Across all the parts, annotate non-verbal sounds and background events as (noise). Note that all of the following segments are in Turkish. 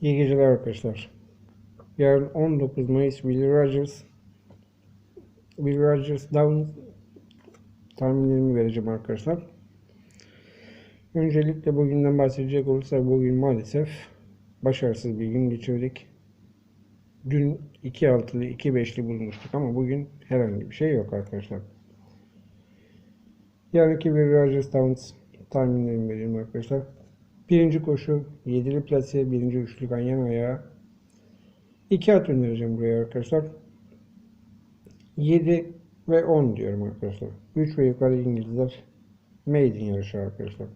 İyi geceler arkadaşlar. Yarın 19 Mayıs Will Rogers Will Rogers Down tahminlerimi vereceğim arkadaşlar. Öncelikle bugünden bahsedecek olursak bugün maalesef başarısız bir gün geçirdik. Dün 2-6'lı 2-5'li bulmuştuk ama bugün herhangi bir şey yok arkadaşlar. Yarınki Will Rogers Downs tahminlerimi vereyim arkadaşlar. Birinci koşu 7'li plase, birinci üçlü ganyan ayağı. İki at önereceğim buraya arkadaşlar. 7 ve 10 diyorum arkadaşlar. 3 ve yukarı İngilizler maiden yarışı arkadaşlar.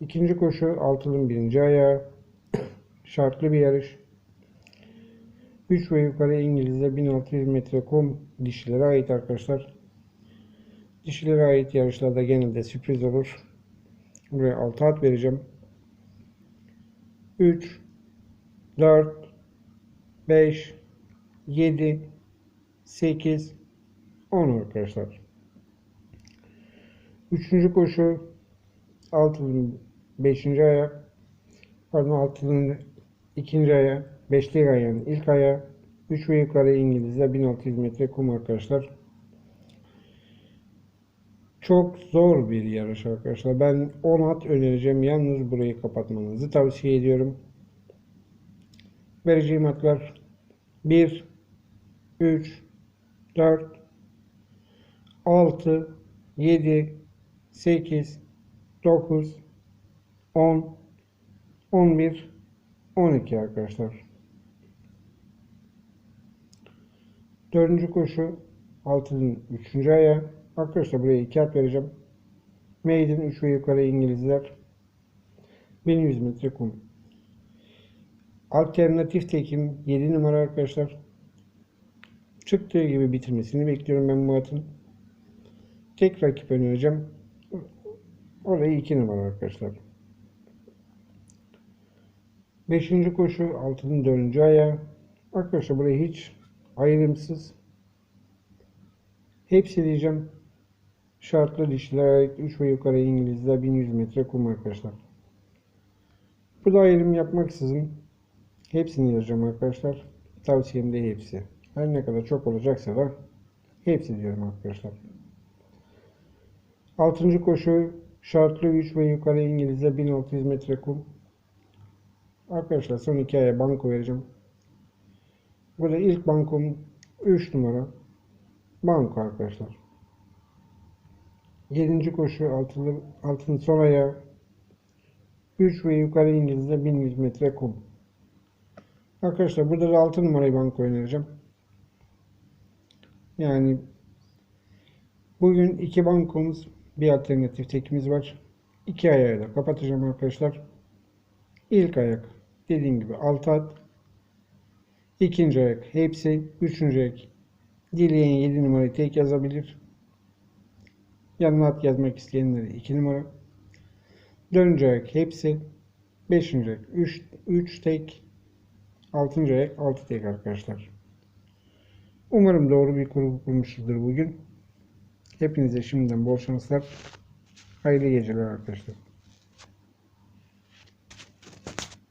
İkinci koşu altının birinci ayağı. (clears throat) Şartlı bir yarış. 3 ve yukarı İngilizler 1600 metre kum dişilere ait arkadaşlar. Dişilere ait yarışlarda genelde sürpriz olur. Buraya 6 at vereceğim. 3 4 5 7 8 10 arkadaşlar. Üçüncü koşu altının 5. aya pardon altının ikinci aya 5'li ayağın ilk aya 3 ve yukarı İngiliz'de 1600 metre kum arkadaşlar. Çok zor bir yarış arkadaşlar. Ben 10 at önereceğim. Yalnız burayı kapatmanızı tavsiye ediyorum. Vereceğim atlar 1 3 4 6 7 8 9 10 11 12 arkadaşlar. Dördüncü koşu altının üçüncü ayağı. Arkadaşlar buraya iki at vereceğim. Maiden 3 ve yukarı İngilizler. 1100 metre kum. Alternatif tekim 7 numara arkadaşlar. Çıktığı gibi bitirmesini bekliyorum ben bu atın. Tek rakip önereceğim. Orayı 2 numara arkadaşlar. Beşinci koşu altının dördüncü ayağı. Arkadaşlar burayı hiç ayrımsız hepsi diyeceğim. Şartlı dişliler ait 3 ve yukarı İngilizler 1100 metre kum arkadaşlar. Burada ayrım yapmaksızın hepsini yazacağım arkadaşlar. Tavsiyem de hepsi. Her ne kadar çok olacaksa da hepsi diyorum arkadaşlar. Altıncı koşu şartlı 3 ve yukarı İngilizler 1600 metre kum. Arkadaşlar son iki aya banko vereceğim. Burada ilk bankom 3 numara. Banko arkadaşlar. 7. koşu altılı, altın son ayağı 3 ve yukarı İngiliz'de 1100 metre kum. Arkadaşlar burada da 6 numarayı banko önereceğim. Yani bugün iki bankomuz bir alternatif tekimiz var. İki ayağı da kapatacağım arkadaşlar. İlk ayak dediğim gibi 6 at. İkinci ayak hepsi. Üçüncü ayak dileyen 7 numarayı tek yazabilir. Yanına at yazmak isteyenleri 2 numara. Dördüncü ayak hepsi. Beşinci ayak 3, 3 tek. Altıncı ayak 6 tek arkadaşlar. Umarım doğru bir kurgu kurmuşuzdur bugün. Hepinize şimdiden bol şanslar. Hayırlı geceler arkadaşlar.